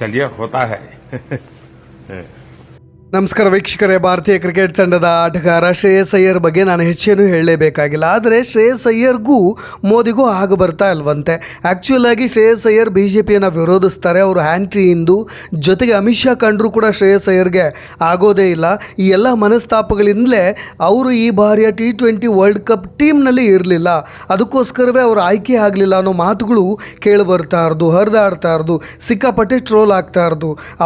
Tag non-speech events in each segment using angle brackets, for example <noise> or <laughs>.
चलिए होता है। <laughs> ನಮಸ್ಕಾರ ವೀಕ್ಷಕರೇ, ಭಾರತೀಯ ಕ್ರಿಕೆಟ್ ತಂಡದ ಆಟಗಾರ ಶ್ರೇಯಸ್ ಅಯ್ಯರ್ ಬಗ್ಗೆ ನಾನು ಹೆಚ್ಚೇನು ಹೇಳಲೇಬೇಕಾಗಿಲ್ಲ, ಆದರೆ ಶ್ರೇಯಸ್ ಅಯ್ಯರ್ಗೂ ಮೋದಿಗೂ ಆಗ ಬರ್ತಾ ಇಲ್ವಂತೆ. ಆ್ಯಕ್ಚುಲಾಗಿ ಶ್ರೇಯಸ್ ಅಯ್ಯರ್ ಬಿ ಜೆ ಪಿಯನ್ನು ವಿರೋಧಿಸ್ತಾರೆ, ಅವರು ಆ್ಯಂಟಿ ಹಿಂದೂ ಜೊತೆಗೆ ಅಮಿತ್ ಶಾ ಕಂಡರೂ ಕೂಡ ಶ್ರೇಯಸ್ ಅಯ್ಯರ್ಗೆ ಆಗೋದೇ ಇಲ್ಲ. ಈ ಎಲ್ಲ ಮನಸ್ತಾಪಗಳಿಂದಲೇ ಅವರು ಈ ಬಾರಿಯ ಟಿ ಟ್ವೆಂಟಿ ವರ್ಲ್ಡ್ ಕಪ್ ಟೀಮ್ನಲ್ಲಿ ಇರಲಿಲ್ಲ. ಅದಕ್ಕೋಸ್ಕರವೇ ಅವರು ಆಯ್ಕೆ ಆಗಲಿಲ್ಲ ಅನ್ನೋ ಮಾತುಗಳು ಕೇಳಿಬರ್ತಾ ಇರೋದು, ಹರಿದಾಡ್ತಾ ಇರೋದು, ಸಿಕ್ಕಾಪಟ್ಟೆ ಟ್ರೋಲ್ ಆಗ್ತಾ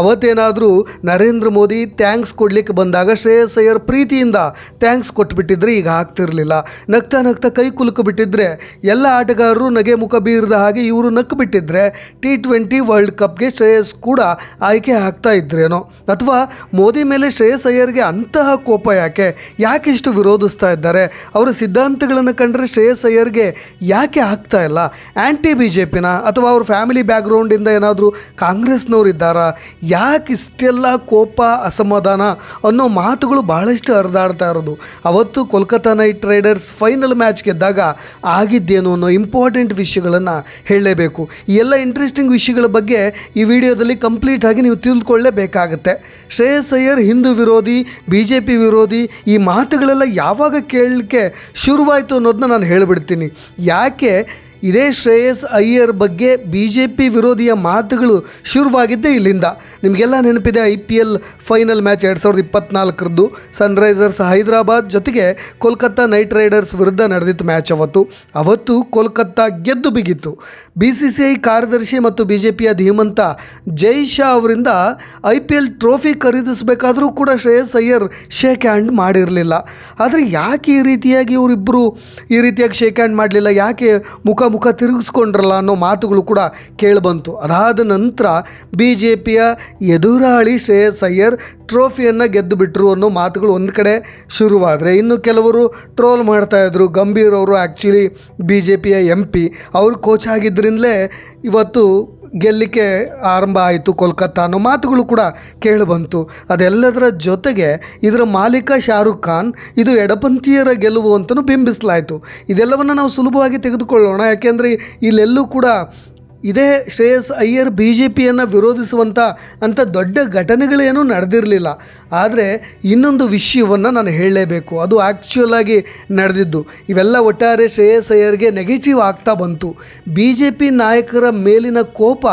ಅವತ್ತೇನಾದರೂ ನರೇಂದ್ರ ಮೋದಿ ಥ್ಯಾಂಕ್ಸ್ ಕೊಡ್ಲಿಕ್ಕೆ ಬಂದಾಗ ಶ್ರೇಯಸ್ ಅಯ್ಯರ್ ಪ್ರೀತಿಯಿಂದ ಥ್ಯಾಂಕ್ಸ್ ಕೊಟ್ಬಿಟ್ಟಿದ್ರೆ, ಈಗ ಆಗ್ತಿರ್ಲಿಲ್ಲ ನಗ್ತಾ ನಗ್ತಾ ಕೈ ಕುಲುಕು ಬಿಟ್ಟಿದ್ರೆ ಎಲ್ಲ ಆಟಗಾರರು ನಗೆ ಮುಖ ಬೀರದ ಹಾಗೆ ಇವರು ನಕ್ಕು ಬಿಟ್ಟಿದ್ರೆ ಟಿ ಟ್ವೆಂಟಿ ವರ್ಲ್ಡ್ ಕಪ್ಗೆ ಶ್ರೇಯಸ್ ಕೂಡ ಆಯ್ಕೆ ಆಗ್ತಾ ಇದ್ರೇನೋ? ಅಥವಾ ಮೋದಿ ಮೇಲೆ ಶ್ರೇಯಸ್ ಅಯ್ಯರ್ಗೆ ಅಂತಹ ಕೋಪ ಯಾಕೆ? ಯಾಕೆ ಇಷ್ಟು ವಿರೋಧಿಸ್ತಾ ಇದ್ದಾರೆ? ಅವರ ಸಿದ್ಧಾಂತಗಳನ್ನು ಕಂಡ್ರೆ ಶ್ರೇಯಸ್ ಅಯ್ಯರ್ಗೆ ಯಾಕೆ ಆಗ್ತಾ ಇಲ್ಲ? ಆ್ಯಂಟಿ ಬಿ ಜೆ ಪಿನ ಅಥವಾ ಅವ್ರ ಫ್ಯಾಮಿಲಿ ಬ್ಯಾಕ್ಗ್ರೌಂಡಿಂದ ಏನಾದರೂ ಕಾಂಗ್ರೆಸ್ನವ್ರು ಇದ್ದಾರಾ? ಯಾಕೆ ಇಷ್ಟೆಲ್ಲ ಕೋಪ, ಅಸಮಾಧಾನ ಅನ್ನೋ ಮಾತುಗಳು ಬಹಳಷ್ಟು ಹರಿದಾಡ್ತಾ ಇರೋದು. ಅವತ್ತು Kolkata Knight Riders final match ಗೆದ್ದಾಗ ಆಗಿದ್ದೇನು ಅನ್ನೋ ಇಂಪಾರ್ಟೆಂಟ್ ವಿಷಯಗಳನ್ನು ಹೇಳಲೇಬೇಕು. ಎಲ್ಲ ಇಂಟ್ರೆಸ್ಟಿಂಗ್ ವಿಷಯಗಳ ಬಗ್ಗೆ ಈ ವಿಡಿಯೋದಲ್ಲಿ ಕಂಪ್ಲೀಟ್ ಆಗಿ ನೀವು ತಿಳ್ಕೊಳ್ಳೇಬೇಕಾಗುತ್ತೆ. ಶ್ರೇಯಸ್ ಅಯ್ಯರ್ ಹಿಂದೂ ವಿರೋಧಿ ಬಿ ಜೆ ಪಿ ವಿರೋಧಿ ಈ ಮಾತುಗಳೆಲ್ಲ ಯಾವಾಗ ಕೇಳಲಿಕ್ಕೆ ಶುರುವಾಯಿತು ಅನ್ನೋದನ್ನ ನಾನು ಹೇಳಿಬಿಡ್ತೀನಿ. ಯಾಕೆ ಇದೇ ಶ್ರೇಯಸ್ ಅಯ್ಯರ್ ಬಗ್ಗೆ ಬಿ ಜೆ ಪಿ ವಿರೋಧಿಯ ಮಾತುಗಳು ಶುರುವಾಗಿದ್ದೇ ಇಲ್ಲಿಂದ. ನಿಮಗೆಲ್ಲ ನೆನಪಿದೆ I P L final match ಎರಡು ಸಾವಿರದ ಇಪ್ಪತ್ನಾಲ್ಕರದ್ದು. ಸನ್ರೈಸರ್ಸ್ ಹೈದರಾಬಾದ್ ಜೊತೆಗೆ ಕೋಲ್ಕತ್ತಾ ನೈಟ್ ರೈಡರ್ಸ್ ವಿರುದ್ಧ ನಡೆದಿತ್ತು ಮ್ಯಾಚ್ ಅವತ್ತು. ಅವತ್ತು ಕೋಲ್ಕತ್ತಾ ಗೆದ್ದು ಬಿಗಿತ್ತು. ಬಿ ಸಿ ಸಿ ಐ ಕಾರ್ಯದರ್ಶಿ ಮತ್ತು ಬಿ ಜೆ ಪಿಯ ಧೀಮಂತ ಜೈ ಶಾ ಅವರಿಂದ ಐ ಪಿ ಎಲ್ ಟ್ರೋಫಿ ಖರೀದಿಸಬೇಕಾದರೂ ಕೂಡ ಶ್ರೇಯಸ್ ಅಯ್ಯರ್ ಶೇಕ್ ಹ್ಯಾಂಡ್ ಮಾಡಿರಲಿಲ್ಲ. ಆದರೆ ಯಾಕೆ ಈ ರೀತಿಯಾಗಿ ಇವರಿಬ್ಬರು ಈ ರೀತಿಯಾಗಿ ಶೇಕ್ ಹ್ಯಾಂಡ್ ಮಾಡಲಿಲ್ಲ? ಯಾಕೆ ಮುಖ ಮುಖ ತಿರುಗಿಸ್ಕೊಂಡ್ರಲ್ಲ ಅನ್ನೋ ಮಾತುಗಳು ಕೂಡ ಕೇಳಿಬಂತು. ಅದಾದ ನಂತರ ಬಿ ಜೆ ಪಿಯ ಎದುರಾಳಿ ಶ್ರೇಯಸ್ ಅಯ್ಯರ್ ಟ್ರೋಫಿಯನ್ನು ಗೆದ್ದು ಬಿಟ್ಟರು ಅನ್ನೋ ಮಾತುಗಳು ಒಂದು ಕಡೆ ಶುರುವಾದರೆ. ಇನ್ನು ಕೆಲವರು ಟ್ರೋಲ್ ಮಾಡ್ತಾಯಿದ್ರು ಗಂಭೀರ್ ಅವರು ಆ್ಯಕ್ಚುಲಿ ಬಿ ಜೆ ಪಿಯ ಎಂ ಪಿ ಅವರು ಕೋಚ್ ಆಗಿದ್ದರಿಂದಲೇ ಇವತ್ತು ಗೆಲ್ಲಿಕ್ಕೆ ಆರಂಭ ಆಯಿತು ಕೋಲ್ಕತ್ತಾ ಅನ್ನೋ ಮಾತುಗಳು ಕೂಡ ಕೇಳಿಬಂತು ಅದೆಲ್ಲದರ ಜೊತೆಗೆ ಇದರ ಮಾಲೀಕ ಶಾರುಖ್ ಖಾನ್, ಇದು ಎಡಪಂಥೀಯರ ಗೆಲುವು ಅಂತಲೂ ಬಿಂಬಿಸಲಾಯಿತು. ಇದೆಲ್ಲವನ್ನು ನಾವು ಸುಲಭವಾಗಿ ತೆಗೆದುಕೊಳ್ಳೋಣ. ಯಾಕೆಂದರೆ ಇಲ್ಲೆಲ್ಲೂ ಕೂಡ ಇದೇ ಶ್ರೇಯಸ್ ಅಯ್ಯರ್ ಬಿ ಜೆ ಪಿಯನ್ನು ವಿರೋಧಿಸುವಂಥ ಅಂಥ ದೊಡ್ಡ ಘಟನೆಗಳೇನೂ ನಡೆದಿರಲಿಲ್ಲ. ಆದರೆ ಇನ್ನೊಂದು ವಿಷಯವನ್ನು ನಾನು ಹೇಳಲೇಬೇಕು. ಅದು ಆ್ಯಕ್ಚುಯಲ್ ಆಗಿ ನಡೆದಿದ್ದು. ಇವೆಲ್ಲ ಒಟ್ಟಾರೆ ಶ್ರೇಯಸ್ ಅಯ್ಯರ್ಗೆ ನೆಗೆಟಿವ್ ಆಗ್ತಾ ಬಂತು. ಬಿ ಜೆ ಪಿ ನಾಯಕರ ಮೇಲಿನ ಕೋಪ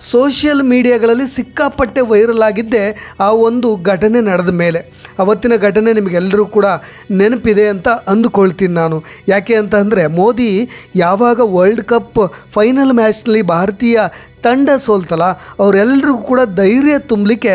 ಸೋಷಿಯಲ್ ಮೀಡಿಯಾಗಳಲ್ಲಿ ಸಿಕ್ಕಾಪಟ್ಟೆ ವೈರಲ್ ಆಗಿದ್ದೆ ಆ ಒಂದು ಘಟನೆ ನಡೆದ ಮೇಲೆ. ಅವತ್ತಿನ ಘಟನೆ ನಿಮಗೆಲ್ಲರೂ ಕೂಡ ನೆನಪಿದೆ ಅಂತ ಅಂದುಕೊಳ್ತೀನಿ ನಾನು. ಯಾಕೆ ಅಂತ ಅಂದರೆ ಮೋದಿ ಯಾವಾಗ ವರ್ಲ್ಡ್ ಕಪ್ ಫೈನಲ್ ಮ್ಯಾಚ್ನಲ್ಲಿ ಭಾರತೀಯ ತಂಡ ಸೋಲ್ತಲ್ಲ ಅವರೆಲ್ಲರಿಗೂ ಕೂಡ ಧೈರ್ಯ ತುಂಬಲಿಕ್ಕೆ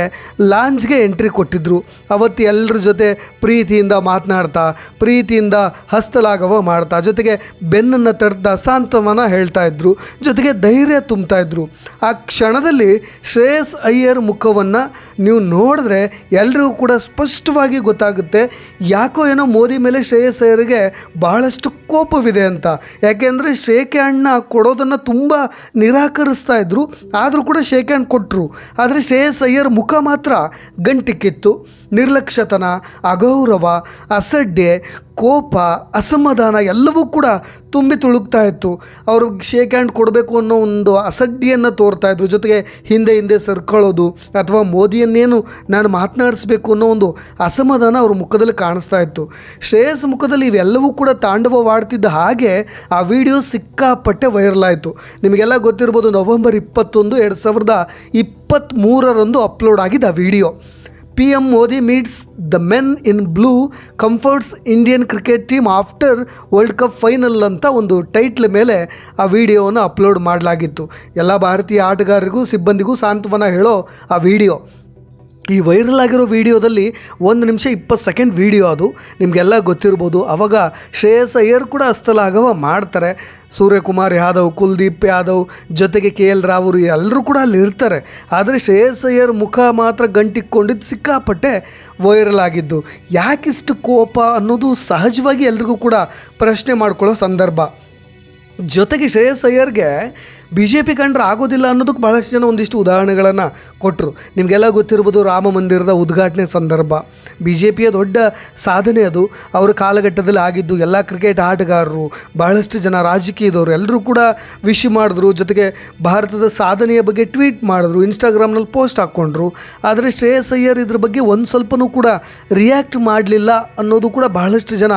ಲಾಂಜ್ಗೆ ಎಂಟ್ರಿ ಕೊಟ್ಟಿದ್ದರು ಅವತ್ತು ಎಲ್ಲರ ಜೊತೆ ಪ್ರೀತಿಯಿಂದ ಮಾತನಾಡ್ತಾ, ಪ್ರೀತಿಯಿಂದ ಹಸ್ತಲಾಘವ ಮಾಡ್ತಾ, ಜೊತೆಗೆ ಬೆನ್ನನ್ನು ತಡ್ತಾ ಸಾಂತ್ವನ ಹೇಳ್ತಾ ಇದ್ರು. ಜೊತೆಗೆ ಧೈರ್ಯ ತುಂಬ್ತಾ ಇದ್ರು. ಆ ಕ್ಷಣದಲ್ಲಿ ಶ್ರೇಯಸ್ ಅಯ್ಯರ್ ಮುಖವನ್ನು ನೀವು ನೋಡಿದ್ರೆ ಎಲ್ರಿಗೂ ಕೂಡ ಸ್ಪಷ್ಟವಾಗಿ ಗೊತ್ತಾಗುತ್ತೆ, ಯಾಕೋ ಏನೋ ಮೋದಿ ಮೇಲೆ ಶ್ರೇಯಸ್ ಅಯ್ಯರಿಗೆ ಬಹಳಷ್ಟು ಕೋಪವಿದೆ ಅಂತ. ಯಾಕೆಂದರೆ ಶೇಖೆ ಹಣ್ಣ ಕೊಡೋದನ್ನು ತುಂಬ ನಿರಾಕರಿಸ್ತಾ ಆದರೂ ಕೂಡ ಶೇಕ್ ಹ್ಯಾಂಡ್ ಕೊಟ್ಟರು ಆದರೆ ಶ್ರೇಯಸ್ ಅಯ್ಯರ್ ಮುಖ ಮಾತ್ರ ಗಂಟಿಕ್ಕಿತ್ತು. ನಿರ್ಲಕ್ಷ್ಯತನ, ಅಗೌರವ, ಅಸಡ್ಡೆ, ಕೋಪ, ಅಸಮಾಧಾನ ಎಲ್ಲವೂ ಕೂಡ ತುಂಬಿ ತುಳುಕ್ತಾ ಇತ್ತು. ಅವರು ಶೇಕ್ ಹ್ಯಾಂಡ್ ಕೊಡಬೇಕು ಅನ್ನೋ ಒಂದು ಅಸಡ್ಡಿಯನ್ನು ತೋರ್ತಾ ಇದ್ರು. ಜೊತೆಗೆ ಹಿಂದೆ ಹಿಂದೆ ಸರ್ಕೊಳ್ಳೋದು ಅಥವಾ ಮೋದಿಯನ್ನೇನು ನಾನು ಮಾತನಾಡಿಸ್ಬೇಕು ಅನ್ನೋ ಒಂದು ಅಸಮಾಧಾನ ಅವ್ರ ಮುಖದಲ್ಲಿ ಕಾಣಿಸ್ತಾ ಇತ್ತು. ಶ್ರೇಯಸ್ ಮುಖದಲ್ಲಿ ಇವೆಲ್ಲವೂ ಕೂಡ ತಾಂಡವವಾಡ್ತಿದ್ದ ಹಾಗೆ ಆ ವಿಡಿಯೋ ಸಿಕ್ಕಾಪಟ್ಟೆ ವೈರಲ್ ಆಯಿತು. ನಿಮಗೆಲ್ಲ ಗೊತ್ತಿರ್ಬೋದು, ನವೆಂಬರ್ ಇಪ್ಪತ್ತೊಂದು, ಎರಡು ಸಾವಿರದ ಇಪ್ಪತ್ತ್ಮೂರರಂದು ಅಪ್ಲೋಡ್ ಆಗಿದೆ ಆ video. P M Modi meets the men in blue comforts Indian cricket team after world cup final ಅಂತ ಒಂದು ಟೈಟ್ಲ್ ಮೇಲೆ ಆ ವಿಡಿಯೋವನ್ನು ಅಪ್ಲೋಡ್ ಮಾಡಲಾಗಿತ್ತು. ಎಲ್ಲ ಭಾರತೀಯ ಆಟಗಾರರಿಗೂ, ಸಿಬ್ಬಂದಿಗೂ ಸಾಂತ್ವನ ಹೇಳೋ ಆ ವಿಡಿಯೋ ಈ ವೈರಲ್ ಆಗಿರೋ ವಿಡಿಯೋದಲ್ಲಿ ಒಂದು ನಿಮಿಷ ಇಪ್ಪತ್ತು ಸೆಕೆಂಡ್ ವಿಡಿಯೋ ಅದು. ನಿಮಗೆಲ್ಲ ಗೊತ್ತಿರ್ಬೋದು. ಅವಾಗ ಶ್ರೇಯಸ್ ಅಯ್ಯರ್ ಕೂಡ ಹಸ್ತಲಾಘವ ಮಾಡ್ತಾರೆ. ಸೂರ್ಯಕುಮಾರ್ ಯಾದವ್, ಕುಲ್ದೀಪ್ ಯಾದವ್ ಜೊತೆಗೆ ಕೆ ಎಲ್ ರಾವ್ ಎಲ್ಲರೂ ಕೂಡ ಅಲ್ಲಿ ಇರ್ತಾರೆ. ಆದರೆ ಶ್ರೇಯಸ್ ಅಯ್ಯರ್ ಮುಖ ಮಾತ್ರ ಗಂಟಿಕ್ಕೊಂಡಿದ್ದು ಸಿಕ್ಕಾಪಟ್ಟೆ ವೈರಲ್ ಆಗಿದ್ದು. ಯಾಕಿಷ್ಟು ಕೋಪ ಅನ್ನೋದು ಸಹಜವಾಗಿ ಎಲ್ರಿಗೂ ಕೂಡ ಪ್ರಶ್ನೆ ಮಾಡ್ಕೊಳ್ಳೋ ಸಂದರ್ಭ. ಜೊತೆಗೆ ಶ್ರೇಯಸ್ ಅಯ್ಯರ್ಗೆ ಬಿ ಜೆ ಪಿ ಕಂಡ್ರೆ ಆಗೋದಿಲ್ಲ ಅನ್ನೋದಕ್ಕೆ ಬಹಳಷ್ಟು ಜನ ಒಂದಿಷ್ಟು ಉದಾಹರಣೆಗಳನ್ನು ಕೊಟ್ಟರು ನಿಮಗೆಲ್ಲ ಗೊತ್ತಿರ್ಬೋದು ರಾಮ ಮಂದಿರದ ಉದ್ಘಾಟನೆ ಸಂದರ್ಭ. ಬಿ ಜೆ ಪಿಯ ದೊಡ್ಡ ಸಾಧನೆ ಅದು. ಅವರ ಕಾಲಘಟ್ಟದಲ್ಲಿ ಆಗಿದ್ದು ಎಲ್ಲ ಕ್ರಿಕೆಟ್ ಆಟಗಾರರು, ಬಹಳಷ್ಟು ಜನ ರಾಜಕೀಯದವರು ಎಲ್ಲರೂ ಕೂಡ ವಿಶ್ ಮಾಡಿದ್ರು. ಜೊತೆಗೆ ಭಾರತದ ಸಾಧನೆಯ ಬಗ್ಗೆ ಟ್ವೀಟ್ ಮಾಡಿದ್ರು, ಇನ್ಸ್ಟಾಗ್ರಾಮ್ನಲ್ಲಿ ಪೋಸ್ಟ್ ಹಾಕ್ಕೊಂಡ್ರು. ಆದರೆ ಶ್ರೇಯಸ್ ಅಯ್ಯರ್ ಇದ್ರ ಬಗ್ಗೆ ಒಂದು ಸ್ವಲ್ಪನೂ ಕೂಡ ರಿಯಾಕ್ಟ್ ಮಾಡಲಿಲ್ಲ ಅನ್ನೋದು ಕೂಡ ಬಹಳಷ್ಟು ಜನ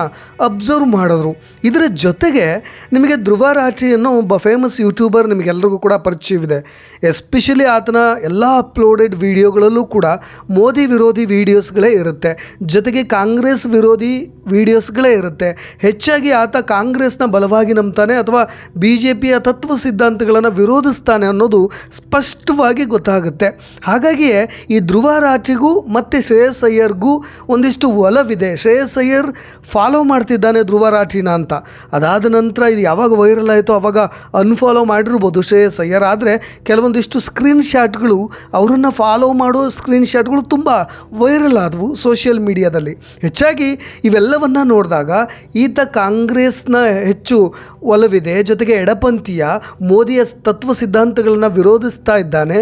ಅಬ್ಸರ್ವ್ ಮಾಡಿದ್ರು. ಇದರ ಜೊತೆಗೆ ನಿಮಗೆ ಧ್ರುವ ರಾಠಿ ಅನ್ನೋ ಒಬ್ಬ ಫೇಮಸ್ ಯೂಟ್ಯೂಬರ್ ನಿಮಗೆಲ್ಲರಿಗೂ ಕೂಡ ಪರಿಚಯವಿದೆ. ಎಸ್ಪೆಷಲಿ ಆತನ ಎಲ್ಲ ಅಪ್ಲೋಡೆಡ್ ವಿಡಿಯೋಗಳಲ್ಲೂ ಕೂಡ ಮೋದಿ ವಿರೋಧಿ ವಿಡಿಯೋಸ್ಗಳೇ ಇರುತ್ತೆ. ಜೊತೆಗೆ ಕಾಂಗ್ರೆಸ್ ವಿರೋಧಿ ವಿಡಿಯೋಸ್ಗಳೇ ಇರುತ್ತೆ. ಹೆಚ್ಚಾಗಿ ಆತ ಕಾಂಗ್ರೆಸ್ನ ಬಲವಾಗಿ ನಂಬ್ತಾನೆ ಅಥವಾ ಬಿ ಜೆ ಪಿಯ ತತ್ವ ಸಿದ್ಧಾಂತಗಳನ್ನು ವಿರೋಧಿಸ್ತಾನೆ ಅನ್ನೋದು ಸ್ಪಷ್ಟವಾಗಿ ಗೊತ್ತಾಗುತ್ತೆ. ಹಾಗಾಗಿಯೇ ಈ ಧ್ರುವ ರಾಠಿಗೂ ಮತ್ತು ಶ್ರೇಯಸ್ ಅಯ್ಯರ್ಗೂ ಒಂದಿಷ್ಟು ಒಲವಿದೆ. ಶ್ರೇಯಸ್ ಅಯ್ಯರ್ ಫಾಲೋ ಮಾಡ್ತಿದ್ದಾನೆ ಧ್ರುವ ರಾಠಿನ ಅಂತ. ಅದಾದ ನಂತರ ಇದು ಯಾವಾಗ ವೈರಲ್ ಆಯಿತು ಅವಾಗ ಅನ್ಫಾಲೋ ಮಾಡಿರ್ಬೋದು. ಶ್ರೇಯಸ್ ಅಯ್ಯರ್ ಆದರೆ ಕೆಲವೊಂದಿಷ್ಟು ಸ್ಕ್ರೀನ್ಶಾಟ್ಗಳು ಅವರನ್ನು ಫಾಲೋ ಮಾಡೋ ಸ್ಕ್ರೀನ್ಶಾಟ್ಗಳು ತುಂಬ ವೈರಲ್ ಆದವು ಸೋಷಿಯಲ್ ಮೀಡಿಯಾದಲ್ಲಿ ಹೆಚ್ಚಾಗಿ ಇವೆಲ್ಲವನ್ನು ನೋಡಿದಾಗ ಈತ ಕಾಂಗ್ರೆಸ್ನ ಹೆಚ್ಚು ಒಲವಿದೆ. ಜೊತೆಗೆ ಎಡಪಂಥೀಯ ಮೋದಿಯ ತತ್ವ ಸಿದ್ಧಾಂತಗಳನ್ನು ವಿರೋಧಿಸ್ತಾ ಇದ್ದಾನೆ.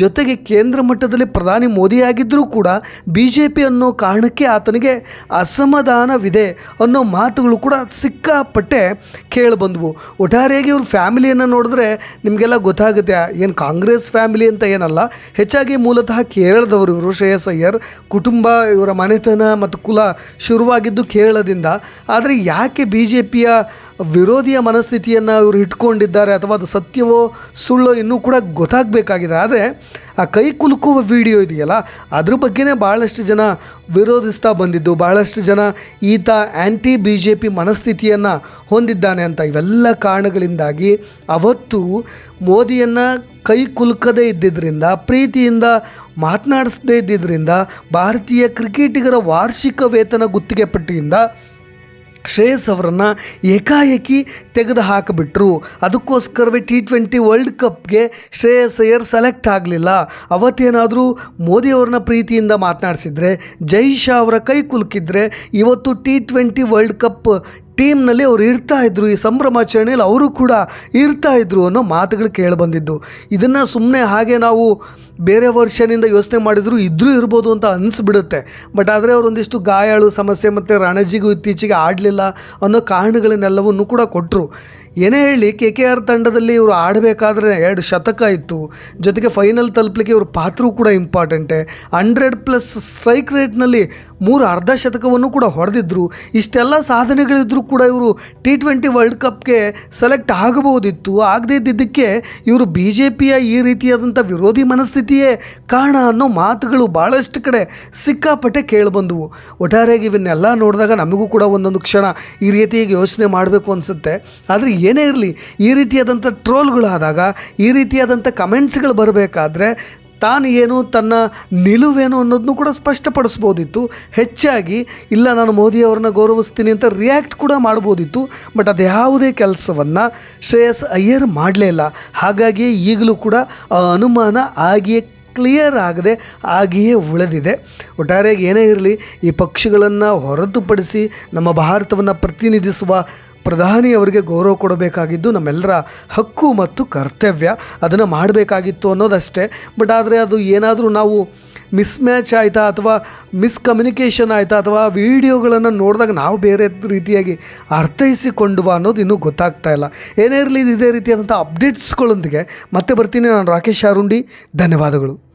ಜೊತೆಗೆ ಕೇಂದ್ರ ಮಟ್ಟದಲ್ಲಿ ಪ್ರಧಾನಿ ಮೋದಿಯಾಗಿದ್ದರೂ ಕೂಡ ಬಿ ಜೆ ಪಿ ಅನ್ನೋ ಕಾರಣಕ್ಕೆ ಆತನಿಗೆ ಅಸಮಾಧಾನವಿದೆ ಅನ್ನೋ ಮಾತುಗಳು ಕೂಡ ಸಿಕ್ಕಾಪಟ್ಟೆ ಕೇಳಿಬಂದವು. ಒಟ್ಟಾರೆಯಾಗಿ ಇವ್ರ ಫ್ಯಾಮಿಲಿಯನ್ನು ನೋಡಿದ್ರೆ ನಿಮಗೆಲ್ಲ ಗೊತ್ತಾಗುತ್ತೆ, ಏನು ಕಾಂಗ್ರೆಸ್ ಫ್ಯಾಮಿಲಿ ಅಂತ ಏನಲ್ಲ. ಹೆಚ್ಚಾಗಿ ಮೂಲತಃ ಕೇರಳದವರು ಇವರು, ಶ್ರೇಯಸ್ ಅಯ್ಯರ್. ಕುಟುಂಬ, ಇವರ ಮನೆತನ ಮತ್ತು ಕುಲ ಶುರುವಾಗಿದ್ದು ಕೇರಳದಿಂದ. ಆದರೆ ಯಾಕೆ ಬಿ ಜೆ ಪಿಯ ವಿರೋಧಿಯ ಮನಸ್ಥಿತಿಯನ್ನು ಇವರು ಇಟ್ಕೊಂಡಿದ್ದಾರೆ ಅಥವಾ ಅದು ಸತ್ಯವೋ ಸುಳ್ಳೋ ಇನ್ನೂ ಕೂಡ ಗೊತ್ತಾಗಬೇಕಾಗಿದೆ. ಆದರೆ ಆ ಕೈ ಕುಲುಕುವ ವಿಡಿಯೋ ಇದೆಯಲ್ಲ, ಅದ್ರ ಬಗ್ಗೆನೇ ಭಾಳಷ್ಟು ಜನ ವಿರೋಧಿಸ್ತಾ ಬಂದಿದ್ದು ಭಾಳಷ್ಟು ಜನ ಈತ ಆ್ಯಂಟಿ ಬಿ ಜೆ ಪಿ ಮನಸ್ಥಿತಿಯನ್ನು ಹೊಂದಿದ್ದಾನೆ ಅಂತ. ಇವೆಲ್ಲ ಕಾರಣಗಳಿಂದಾಗಿ ಅವತ್ತು ಮೋದಿಯನ್ನು ಕೈ ಕುಲುಕದೇ ಇದ್ದಿದ್ದರಿಂದ ಪ್ರೀತಿಯಿಂದ ಮಾತನಾಡಿಸದೇ ಇದ್ದಿದ್ದರಿಂದ ಭಾರತೀಯ ಕ್ರಿಕೆಟಿಗರ ವಾರ್ಷಿಕ ವೇತನ ಗುತ್ತಿಗೆ ಪಟ್ಟಿಯಿಂದ ಶ್ರೇಯಸ್ ಅವರನ್ನು ಏಕಾಏಕಿ ತೆಗೆದು ಹಾಕಿಬಿಟ್ರು ಅದಕ್ಕೋಸ್ಕರವೇ ಟಿ ಟ್ವೆಂಟಿ ವರ್ಲ್ಡ್ ಕಪ್ಗೆ ಶ್ರೇಯಸ್ ಅಯ್ಯರ್ ಸೆಲೆಕ್ಟ್ ಆಗಲಿಲ್ಲ. ಅವತ್ತೇನಾದರೂ ಮೋದಿಯವ್ರನ್ನ ಪ್ರೀತಿಯಿಂದ ಮಾತನಾಡಿಸಿದ್ರೆ, ಜೈ ಶಾ ಅವರ ಕೈ ಕುಲುಕಿದ್ರೆ, ಇವತ್ತು ಟಿ ಟ್ವೆಂಟಿ ವರ್ಲ್ಡ್ ಕಪ್ ಟೀಮ್ನಲ್ಲಿ ಅವರು ಇರ್ತಾ ಇದ್ರು. ಈ ಸಂಭ್ರಮಾಚರಣೆಯಲ್ಲಿ ಅವರು ಕೂಡ ಇರ್ತಾ ಇದ್ರು ಅನ್ನೋ ಮಾತುಗಳು ಕೇಳಿಬಂದಿದ್ದು ಇದನ್ನು ಸುಮ್ಮನೆ ಹಾಗೆ ನಾವು ಬೇರೆ ವರ್ಷನಿಂದ ಯೋಚನೆ ಮಾಡಿದ್ರು ಇದ್ರೂ ಇರ್ಬೋದು ಅಂತ ಅನಿಸ್ಬಿಡುತ್ತೆ. ಬಟ್ ಆದರೆ ಅವರೊಂದಿಷ್ಟು ಗಾಯಾಳು ಸಮಸ್ಯೆ ಮತ್ತು ರಣಜಿಗೂ ಇತ್ತೀಚೆಗೆ ಆಡಲಿಲ್ಲ ಅನ್ನೋ ಕಾರಣಗಳನ್ನೆಲ್ಲವನ್ನು ಕೂಡ ಕೊಟ್ಟರು ಏನೇ ಹೇಳಿ ಕೆ ಕೆ ಆರ್ ತಂಡದಲ್ಲಿ ಇವರು ಆಡಬೇಕಾದ್ರೆ ಎರಡು ಶತಕ ಇತ್ತು. ಜೊತೆಗೆ ಫೈನಲ್ ತಲುಪಲಿಕ್ಕೆ ಇವ್ರ ಪಾತ್ರವೂ ಕೂಡ ಇಂಪಾರ್ಟೆಂಟೆ ಹಂಡ್ರೆಡ್ ಪ್ಲಸ್ ಸ್ಟ್ರೈಕ್ ರೇಟ್ನಲ್ಲಿ ಮೂರು ಅರ್ಧ ಶತಕವನ್ನು ಕೂಡ ಹೊಡೆದಿದ್ರು. ಇಷ್ಟೆಲ್ಲ ಸಾಧನೆಗಳಿದ್ದರೂ ಕೂಡ ಇವರು ಟಿ ಟ್ವೆಂಟಿ ವರ್ಲ್ಡ್ ಕಪ್ಗೆ ಸೆಲೆಕ್ಟ್ ಆಗಬಹುದಿತ್ತು. ಆಗದೇ ಇದ್ದಿದ್ದಕ್ಕೆ ಇವರು ಬಿ ಜೆ ಪಿಯ ಈ ರೀತಿಯಾದಂಥ ವಿರೋಧಿ ಮನಸ್ಥಿತಿಯೇ ಕಾರಣ ಅನ್ನೋ ಮಾತುಗಳು ಭಾಳಷ್ಟು ಕಡೆ ಸಿಕ್ಕಾಪಟ್ಟೆ ಕೇಳಿಬಂದವು. ಒಟ್ಟಾರೆಯಾಗಿ ಇವನ್ನೆಲ್ಲ ನೋಡಿದಾಗ ನಮಗೂ ಕೂಡ ಒಂದೊಂದು ಕ್ಷಣ ಈ ರೀತಿಯಾಗಿ ಯೋಚನೆ ಮಾಡಬೇಕು ಅನಿಸುತ್ತೆ. ಆದರೆ ಏನೇ ಇರಲಿ, ಈ ರೀತಿಯಾದಂಥ ಟ್ರೋಲ್ಗಳಾದಾಗ, ಈ ರೀತಿಯಾದಂಥ ಕಮೆಂಟ್ಸ್ಗಳು ಬರಬೇಕಾದ್ರೆ ತಾನು ಏನು ತನ್ನ ನಿಲುವೇನು ಅನ್ನೋದನ್ನು ಕೂಡ ಸ್ಪಷ್ಟಪಡಿಸ್ಬೋದಿತ್ತು. ಹೆಚ್ಚಾಗಿ, ಇಲ್ಲ, ನಾನು ಮೋದಿಯವ್ರನ್ನ ಗೌರವಿಸ್ತೀನಿ ಅಂತ ರಿಯಾಕ್ಟ್ ಕೂಡ ಮಾಡ್ಬೋದಿತ್ತು. ಬಟ್ ಅದು ಯಾವುದೇ ಕೆಲಸವನ್ನು ಶ್ರೇಯಸ್ ಅಯ್ಯರ್ ಮಾಡಲೇ ಇಲ್ಲ. ಹಾಗಾಗಿ ಈಗಲೂ ಕೂಡ ಅನುಮಾನ ಆಗಿಯೇ ಕ್ಲಿಯರ್ ಆಗದೆ, ಆಗಿಯೇ ಉಳಿದಿದೆ. ಒಟ್ಟಾರೆಯಾಗಿ ಏನೇ ಇರಲಿ, ಈ ಪಕ್ಷಿಗಳನ್ನು ಹೊರತುಪಡಿಸಿ ನಮ್ಮ ಭಾರತವನ್ನು ಪ್ರತಿನಿಧಿಸುವ ಪ್ರಧಾನಿ ಅವರಿಗೆ ಗೌರವ ಕೊಡಬೇಕಾಗಿದ್ದು ನಮ್ಮೆಲ್ಲರ ಹಕ್ಕು ಮತ್ತು ಕರ್ತವ್ಯ ಅದನ್ನು ಮಾಡಬೇಕಾಗಿತ್ತು ಅನ್ನೋದಷ್ಟೇ. ಬಟ್ ಆದರೆ ಅದು ಏನಾದರೂ ನಾವು ಮಿಸ್ ಮ್ಯಾಚ್ ಆಯಿತಾ ಅಥವಾ ಮಿಸ್ಕಮ್ಯುನಿಕೇಷನ್ ಆಯಿತಾ ಅಥವಾ ವಿಡಿಯೋಗಳನ್ನು ನೋಡಿದಾಗ ನಾವು ಬೇರೆ ರೀತಿಯಾಗಿ ಅರ್ಥೈಸಿಕೊಂಡುವ ಅನ್ನೋದು ಇನ್ನೂ ಗೊತ್ತಾಗ್ತಾ ಇಲ್ಲ. ಏನೇ ಇರಲಿ ಇದೇ ರೀತಿಯಾದಂಥ ಅಪ್ಡೇಟ್ಸ್ಗಳೊಂದಿಗೆ ಮತ್ತೆ ಬರ್ತೀನಿ. ನಾನು ರಾಕೇಶ್ ಆರುಂಡಿ ಧನ್ಯವಾದಗಳು.